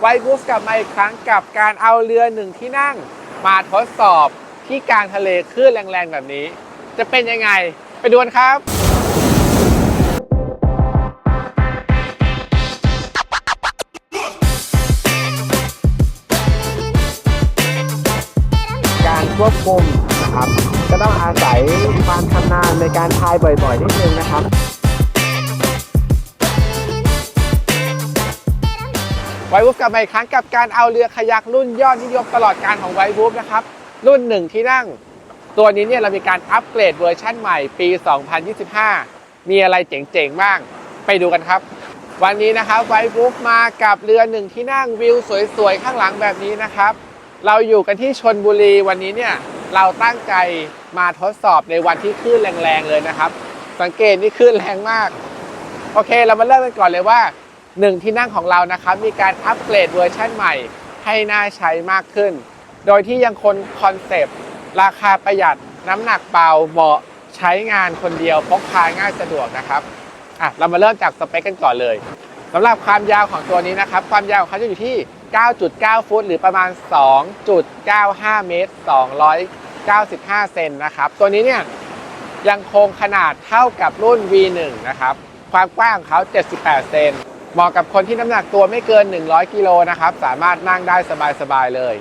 ไวบูฟกลับมาอีกครั้งกับการเอาเรือหนึ่งที่นั่ง มาทดสอบที่กลางทะเลคลื่นแรงๆแบบนี้ จะเป็นยังไงไปดูกันครับ การควบคุมนะครับ ก็ต้องอาศัยความชำนาญในการพายบ่อยๆนิดนึงนะครับ ววูฟกลับมาอีกครั้งกับการเอาเรือคายักรุ่นยอดนิยมตลอดการของไววูฟนะครับ รุ่นหนึ่งที่นั่ง ตัวนี้เนี่ยเรามีการอัปเกรดเวอร์ชั่นใหม่ปี 2025 มีอะไรเจ๋งๆบ้าง ไปดูกันครับ วันนี้นะครับไววูฟมากับเรือหนึ่งที่นั่งวิวสวยๆ ข้างหลังแบบนี้นะครับ เราอยู่กันที่ชนบุรีวันนี้เนี่ยเราตั้งใจมาทดสอบในวันที่คลื่นแรงๆเลยนะครับ สังเกตนี่คลื่นแรงมาก โอเคเรามาเริ่มกันก่อนเลยว่า หนึ่งที่นั่งของเรานะครับมีการอัปเกรดเวอร์ชันใหม่ให้น่าใช้มากขึ้น โดยที่ยังคงคอนเซปต์ราคาประหยัดน้ำหนักเบาเหมาะใช้งานคนเดียวพกพาง่ายสะดวกนะครับอะเรามาเริ่มจากสเปคกันก่อนเลยสำหรับความยาวของตัวนี้นะครับ ความยาวของเขาจะอยู่ที่ 9.9 ฟุต หรือประมาณ 2.95 เมตร 295 เซนนะครับ ตัวนี้เนี่ยยังคงขนาดเท่ากับรุ่น V1 นะครับ ความกว้างของเขา 78 เซน เหมาะกับคนที่น้ำหนักตัวไม่เกิน 100 กิโลนะครับ สามารถนั่งได้สบาย ๆ เลย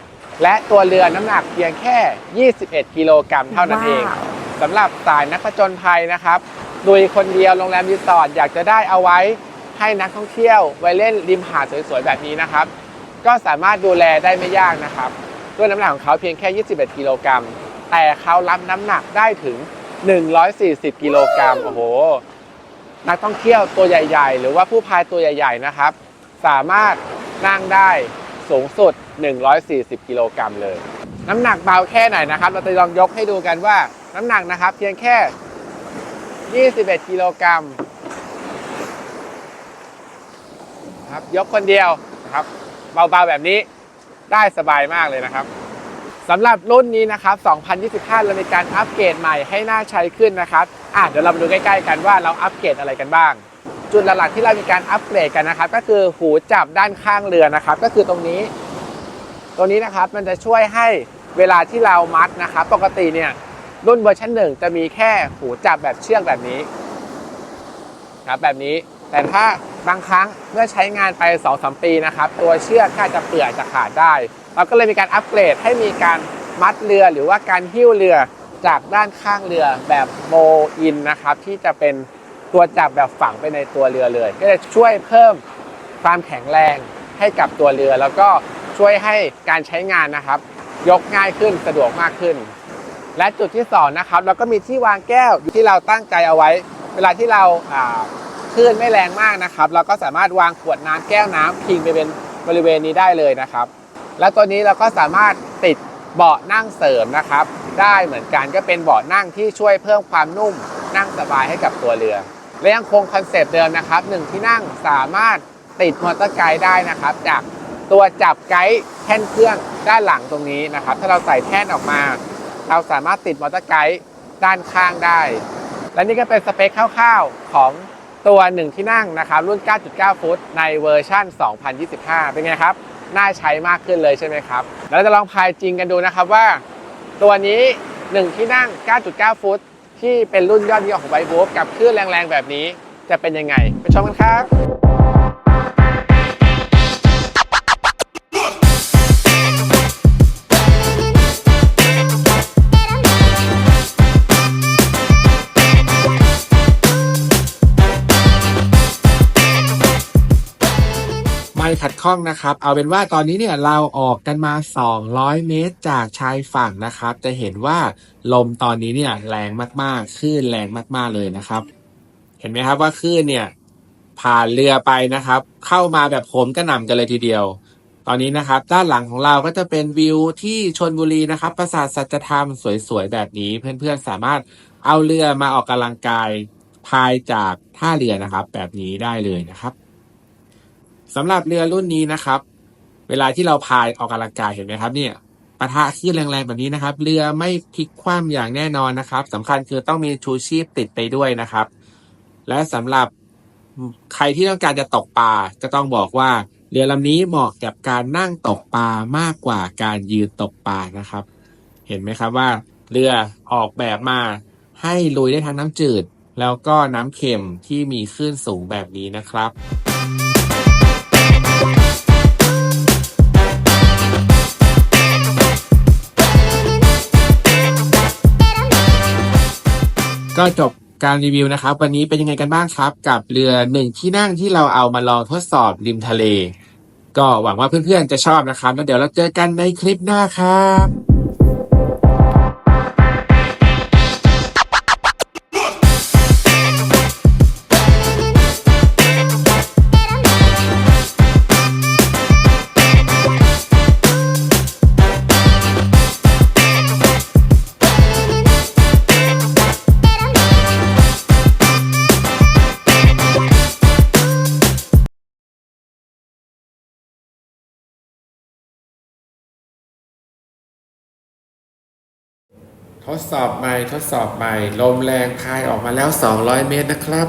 และตัวเรือน้ำหนักเพียงแค่ 21 กิโลกรัมเท่านั้นเองว้าวสำหรับสายนักผจญภัยนะครับดุยคนเดียวโรงแรมรีสอร์ทอยากจะได้เอาไว้ให้นักท่องเที่ยวไว้เล่นริมหาดสวยๆแบบนี้นะครับ ก็สามารถดูแลได้ไม่ยากนะครับ ด้วยน้ำหนักของเขาเพียงแค่ 21 กิโลกรัมแต่เขารับน้ำหนักได้ถึง 140 กิโลกรัมโอ้โห นักท่องเที่ยวตัวใหญ่ ๆ หรือว่าผู้พายตัวใหญ่ ๆ นะครับ สามารถนั่งได้สูงสุด 140 กิโลกรัมเลย น้ำหนักเบาแค่ไหนนะครับ เราจะลองยกให้ดูกันว่าน้ำหนักนะครับ เพียงแค่ 21 กิโลกรัมครับยกคนเดียวนะครับ เบาๆแบบนี้ได้สบายมากเลยนะครับ สำหรับรุ่นนี้นะครับ 2025 เรามีการอัปเกรดใหม่ให้น่าใช้ขึ้นนะครับอะเดี๋ยวเรามาดูใกล้ๆกันว่าเราอัปเกรดอะไรกันบ้าง จุดหลักๆที่เรามีการอัปเกรดกันนะครับ ก็คือหูจับด้านข้างเรือนะครับ ก็คือตรงนี้ตรงนี้นะครับมันจะช่วยให้เวลาที่เรามัดนะครับ ปกติเนี่ยรุ่นเวอร์ชันหนึ่งจะมีแค่หูจับแบบเชือกแบบนี้ครับแบบนี้ แต่ถ้า บางครั้งเมื่อใช้งานไป2อสปีนะครับ ตัวเชือกก็อาจจะเปื่อยจะขาดได้ เราก็เลยมีการอัปเกรดให้มีการมัดเรือหรือว่าการหิ้วเรือจากด้านข้างเรือแบบโมอินนะครับที่จะเป็นตัวจับแบบฝังไปในตัวเรือเลย ก็จะช่วยเพิ่มความแข็งแรงให้กับตัวเรือ แล้วก็ช่วยให้การใช้งานนะครับ ยกง่ายขึ้นสะดวกมากขึ้น และจุดที่สองนะครับเราก็มีที่วางแก้วที่เราตั้งใจเอาไว้ เวลาที่เราา คลื่นไม่แรงมากนะครับเราก็สามารถวางขวดน้ำแก้วน้ำพิงไปเป็นบริเวณนี้ได้เลยนะครับ และตัวนี้เราก็สามารถติดเบาะนั่งเสริมนะครับ ได้เหมือนกันก็เป็นเบาะนั่งที่ช่วยเพิ่มความนุ่มนั่งสบายให้กับตัวเรือ และยังคงคอนเซปต์เดิมนะครับหนึ่งที่นั่งสามารถติดมอเตอร์ไกด์ได้นะครับ จากตัวจับไกด์แท่นเครื่องด้านหลังตรงนี้นะครับ ถ้าเราใส่แท่นออกมา เราสามารถติดมอเตอร์ไกด์ด้านข้างได้ และนี่ก็เป็นสเปคคร่าวๆของ ตัวหนึ่งที่นั่งนะครับรุ่น 9.9 ฟุต ในเวอร์ชั่น 2025 เป็นไงครับ น่าใช้มากขึ้นเลยใช่ไหมครับแล้วเราจะลองพายจริงกันดูนะครับว่า ตัวนี้ 1 ที่นั่ง 9.9 ฟุต ที่เป็นรุ่นยอดนิยมของไบบูฟกับคลื่นแรงๆ แบบนี้จะเป็นยังไง ไปชมกันครับ ขัดข้องนะครับ เอาเป็นว่าตอนนี้เนี่ยเราออกกันมา 200 เมตรจากชายฝั่งนะครับ จะเห็นว่าลมตอนนี้เนี่ยแรงมากๆคลื่นแรงมากๆเลยนะครับ เห็นไหมครับว่าคลื่นเนี่ยผ่านเรือไปนะครับ เข้ามาแบบโหมกระหน่ำกันเลยทีเดียว ตอนนี้นะครับ ด้านหลังของเราก็จะเป็นวิวที่ชนบุรีนะครับ ปราสาทสัจธรรมสวยๆแบบนี้ เพื่อนๆสามารถเอาเรือมาออกกำลังกายพายจากท่าเรือนะครับ แบบนี้ได้เลยนะครับ สำหรับเรือรุ่นนี้นะครับ เวลาที่เราพายออกกำลังกายเห็นไหมครับ เนี่ยปะทะคลื่นแรงๆแบบนี้นะครับ เรือไม่พลิกคว่ำอย่างแน่นอนนะครับสำคัญคือต้องมีชูชีพติดไปด้วยนะครับ และสำหรับใครที่ต้องการจะตกปลาจะต้องบอกว่า เรือลำนี้เหมาะกับการนั่งตกปลามากกว่าการยืนตกปลานะครับ เห็นไหมครับว่า เรือออกแบบมาให้ลุยได้ทั้งน้ำจืด แล้วก็น้ำเค็มที่มีคลื่นสูงแบบนี้นะครับ ก็จบการรีวิวนะครับ วันนี้เป็นยังไงกันบ้างครับ กับเรือหนึ่งที่นั่งที่เราเอามาลองทดสอบริมทะเล ก็หวังว่าเพื่อนๆจะชอบนะครับ แล้วเดี๋ยวเราเจอกันในคลิปหน้าครับ ทดสอบใหม่ทดสอบใหม่ ลมแรงพายออกมาแล้ว 200 เมตรนะครับ